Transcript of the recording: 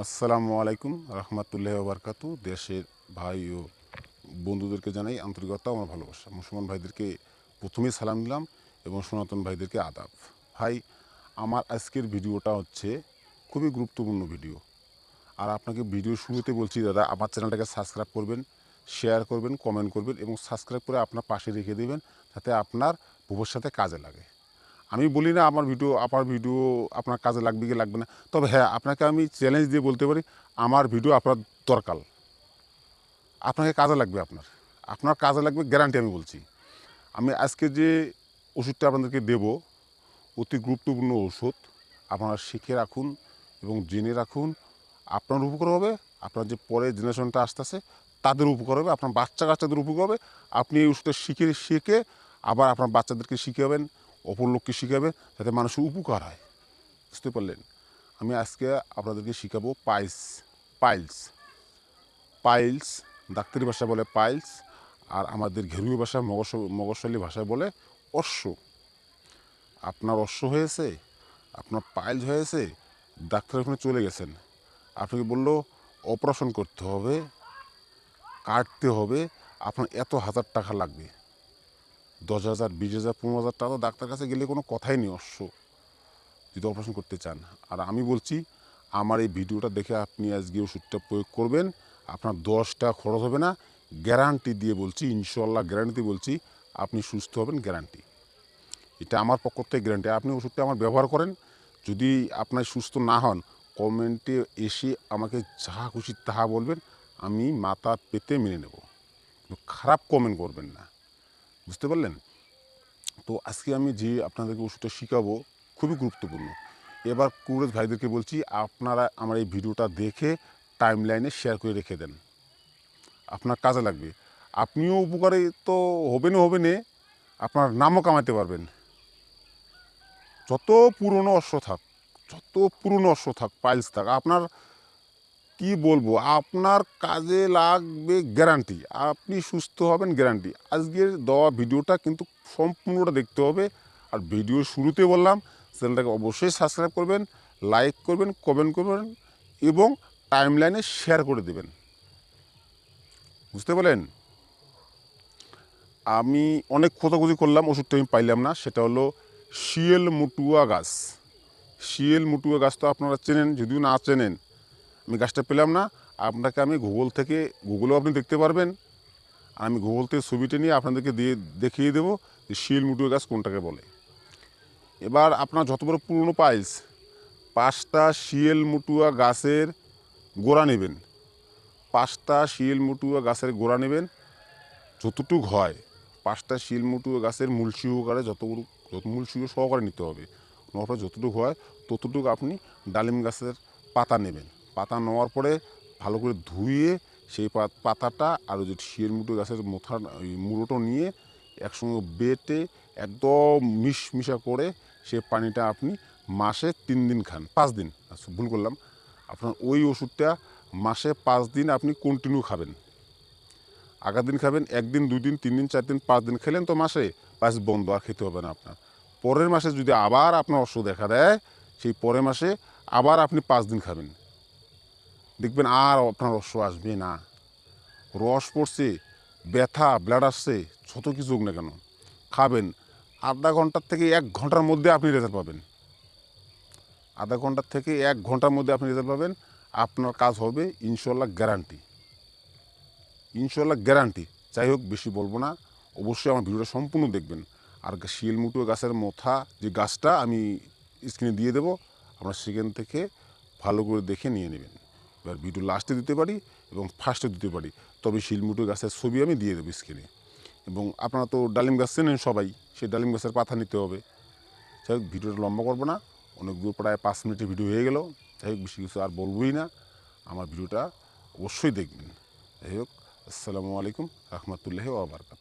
আসসালামু আলাইকুম, রহমতুল্লাহ বারকাতু। দেশের ভাই ও বন্ধুদেরকে জানাই আন্তরিকতা আমার ভালোবাসা। মুসলমান ভাইদেরকে প্রথমে সালাম দিলাম এবং সনাতন ভাইদেরকে আদাব। ভাই, আমার আজকের ভিডিওটা হচ্ছে খুবই গুরুত্বপূর্ণ ভিডিও। আর আপনাকে ভিডিও শুরুতে বলছি, দাদা, আমার চ্যানেলটাকে সাবস্ক্রাইব করবেন, শেয়ার করবেন, কমেন্ট করবেন এবং সাবস্ক্রাইব করে আপনার পাশে রেখে দেবেন, যাতে আপনার ভবিষ্যতে কাজে লাগে। আমি বলি না আমার ভিডিও আপনার ভিডিও আপনার কাজে লাগবে কি লাগবে না। তবে হ্যাঁ আপনাকে আমি চ্যালেঞ্জ দিয়ে বলতে পারি, আমার ভিডিও আপনার দরকার। আপনাকে কাজে লাগবে আপনার। আপনার কাজে লাগবে গ্যারান্টি আমি বলছি। আমি আজকে যে ওষুধটা আপনাদেরকে দেব, অতি গুরুত্বপূর্ণ ওষুধ, আপনারা শিখে রাখুন এবং জেনে রাখুন, আপনার উপকার হবে, আপনার যে পরে জেনারেশনটা আসতেছে, তাদের উপকার হবে, আপনার বাচ্চা কাচ্চাদের উপকার হবে, আপনি এই ওষুধটা শিখে শিখে আবার আপনার বাচ্চাদেরকে শিখাবেন অপর লোককে শিখাবেন যাতে মানুষের উপকার হয়। বুঝতে পারলেন? আমি আজকে আপনাদেরকে শিখাবো পাইলস পাইলস। পাইলস, ডাক্তারি ভাষা বলে পাইলস, আর আমাদের ঘেরুয়া ভাষা, মগস মগশালী ভাষায় বলে অশ্ব। আপনার অশ্ব হয়েছে, আপনার পাইলস হয়েছে ডাক্তার ওখানে চলে গেছেন। আপনাকে বলল, অপারেশন করতে হবে, কাটতে হবে, আপনার এত হাজার টাকা লাগবে। দশ হাজার, বিশ হাজার, পনেরো হাজার টাকা ডাক্তার কাছে গেলে কোনো কথাই নেই অশ্ব যদি অপারেশন করতে চান। আর আমি বলছি, আমার এই ভিডিওটা দেখে আপনি আজকে ওষুধটা প্রয়োগ করবেন। আপনার দশ টাকা খরচ হবে না। গ্যারান্টি দিয়ে বলছি ইনশাল্লাহ গ্যারান্টি বলছি, আপনি সুস্থ হবেন, গ্যারান্টি। এটা আমার পক্ষ থেকে গ্যারান্টি। আপনি ওষুধটা আমার ব্যবহার করেন। যদি আপনার সুস্থ না হন, কমেন্টে এসে আমাকে যাহা খুশি তাহা বলবেন, আমি মাথা পেতে মেনে নেব। খারাপ কমেন্ট করবেন না। বুঝতে পারলেন? তো আজকে আমি যে আপনাদেরকে ওষুধটা শেখাবো, খুবই গুরুত্বপূর্ণ। এবার কুরেজ ভাইদেরকে বলছি, আপনারা আমার এই ভিডিওটা দেখে টাইম লাইনে শেয়ার করে রেখে দেন। আপনার কাজে লাগবে। আপনিও উপকারে তো হবেনও হবেনে, আপনার নামও কামাতে পারবেন। যত পুরনো অশ্ব থাক, যত পুরনো অশ্ব থাক পাইলস থাক, আপনার কি বলব? আপনার কাজে লাগবে গ্যারান্টি আপনি সুস্থ হবেন গ্যারান্টি আজকের দেওয়া ভিডিওটা কিন্তু সম্পূর্ণটা দেখতে হবে। আর ভিডিও শুরুতে বললাম চ্যানেলটাকে অবশ্যই সাবস্ক্রাইব করবেন লাইক করবেন কমেন্ট করবেন এবং টাইম লাইনে শেয়ার করে দেবেন। বুঝতে পারলেন? আমি অনেক খোঁজাখুঁজি করলাম, ওষুধটা আমি পাইলাম না। সেটা হলো শিয়েল মুটুয়া গাছ। শিয়েল মুটুয়া গাছ তো আপনারা চেনেন, যদিও না চেনেন আমি গাছটা পেলাম না। আপনাকে আমি গুগল থেকে গুগলেও আপনি দেখতে পারবেন। আমি গুগল থেকে ছবিটা নিয়ে আপনাদেরকে দিয়ে, দেখিয়ে দেবো যে শিল মুটুয়া গাছ কোনটাকে বলে। এবার আপনার যত বড় পুরনো পাইলস পাঁচটা শিয়েল মুটুয়া গাছের গোড়া নেবেন। পাঁচটা শিয়েল মুটুয়া গাছের গোড়া নেবেন, যতটুক হয়। পাঁচটা শিল মুটুয়া গাছের মূল সহকারে যতগুলো, যত মূল সহকারে নিতে হবে। পরে যতটুকু হয়, ততটুকু আপনি ডালিম গাছের পাতা নেবেন। পাতা নেওয়ার পরে ভালো করে ধুয়ে সেই পাতাটা আর ওই যে শিয়ের মুটো গাছের মোথা ওই মুড়োটো নিয়ে একসঙ্গে বেটে একদম মিশ মিশা করে সে পানিটা আপনি মাসে তিন দিন খান পাঁচ দিন। আচ্ছা, ভুল করলাম। আপনার ওই ওষুধটা মাসে পাঁচ দিন আপনি কন্টিনিউ খাবেন। আগের দিন খাবেন একদিন দুই দিন তিন দিন চার দিন পাঁচ দিন খেলেন তো মাসে। পাঁচ বন্ধ আর খেতে হবে না আপনার। পরের মাসে যদি আবার আপনার অসুখ দেখা দেয় সেই পরের মাসে আবার আপনি পাঁচ দিন খাবেন। দেখবেন আর আপনার রস আসবে না। রস পড়ছে, ব্যথা ব্লাড আসছে, যত কিছু হোক না কেন। খাবেন, আধা ঘণ্টার থেকে এক ঘণ্টার মধ্যে আপনি রেজাল্ট পাবেন। আধা ঘণ্টার থেকে এক ঘণ্টার মধ্যে আপনি রেজাল্ট পাবেন। আপনার কাজ হবে ইনশাল্লাহ গ্যারান্টি ইনশাল্লাহ গ্যারান্টি যাই হোক, বেশি বলব না। অবশ্যই আমার ভিডিওটা সম্পূর্ণ দেখবেন। আর শিলমুটো গাছের মোথা, যে গাছটা আমি স্ক্রিনে দিয়ে দেবো, আপনার সেখান থেকে ভালো করে দেখে নিয়ে নেবেন। এবার ভিডিও লাস্টে দিতে পারি এবং ফার্স্টে দিতে পারি। তবে শিলমুটো গাছের ছবি আমি দিয়ে দেবো স্ক্রিনে এবং আপনারা তো ডালিম গাছ চেনেন সবাই, সেই ডালিম গাছের পাতা নিতে হবে। যাই হোক, ভিডিওটা লম্বা করব না, অনেক দূর প্রায় পাঁচ মিনিটের ভিডিও হয়ে গেল। যাই হোক, বেশি কিছু আর বলবোই না। আমার ভিডিওটা অবশ্যই দেখবেন। যাই হোক, আসসালামু আলাইকুম, রহমতুল্লাহ ওবরকাত